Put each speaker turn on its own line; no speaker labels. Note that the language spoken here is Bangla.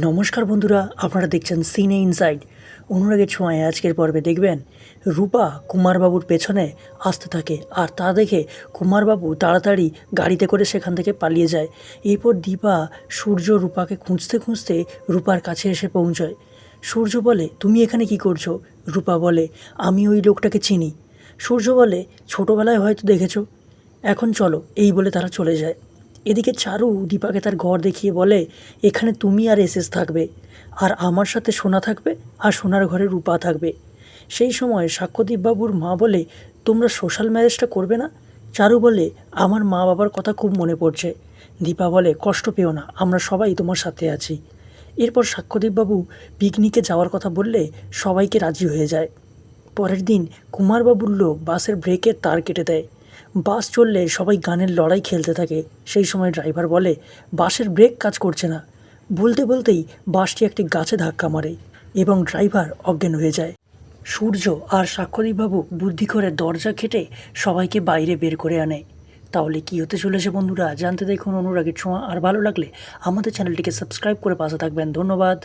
নমস্কার বন্ধুরা, আপনারা দেখছেন সিনে ইনসাইড। অনুরাগের ছোঁয়ায় আজকের পর্বে দেখবেন, রূপা কুমারবাবুর পেছনে আসতে থাকে আর তা দেখে কুমারবাবু তাড়াতাড়ি গাড়িতে করে সেখান থেকে পালিয়ে যায়। এরপর দীপা সূর্য রূপাকে খুঁজতে খুঁজতে রূপার কাছে এসে পৌঁছয়। সূর্য বলে, তুমি এখানে কি করছ? রূপা বলে, আমি ওই লোকটাকে চিনি। সূর্য বলে, ছোটোবেলায় হয়তো দেখেছ। এখন চলো, এই বলে তারা চলে যায়। এদিকে চারু দীপাকে তার ঘর দেখিয়ে বলে, এখানে তুমি আর এসএস থাকবে, আর আমার সাথে সোনা থাকবে আর সোনার ঘরে রূপা থাকবে। সেই সময় সাক্ষ্যদীপবাবুর মা বলে, তোমরা সোশ্যাল ম্যারেজটা করবে না? চারু বলে, আমার মা বাবার কথা খুব মনে পড়ছে। দীপা বলে, কষ্ট পেও না, আমরা সবাই তোমার সাথে আছি। এরপর সাক্ষ্যদীপবাবু পিকনিকে যাওয়ার কথা বললে সবাইকে রাজি হয়ে যায়। পরের দিন কুমারবাবুর লোক বাসের ব্রেকের তার কেটে দেয়। বাস চললে সবাই গানের লড়াই খেলতে থাকে। সেই সময় ড্রাইভার বলে, বাসের ব্রেক কাজ করছে না। বলতে বলতেই বাসটি একটি গাছে ধাক্কা মারে এবং ড্রাইভার অজ্ঞান হয়ে যায়। সূর্য আর সাক্ষ্যদীপবাবু বুদ্ধি করে দরজা খেটে সবাইকে বাইরে বের করে আনে। তাহলে কি হতে চলেছে বন্ধুরা? জানতে দেখুন অনুরাগের ছোঁয়া। আর ভালো লাগলে আমাদের চ্যানেলটিকে সাবস্ক্রাইব করে পাশে থাকবেন। ধন্যবাদ।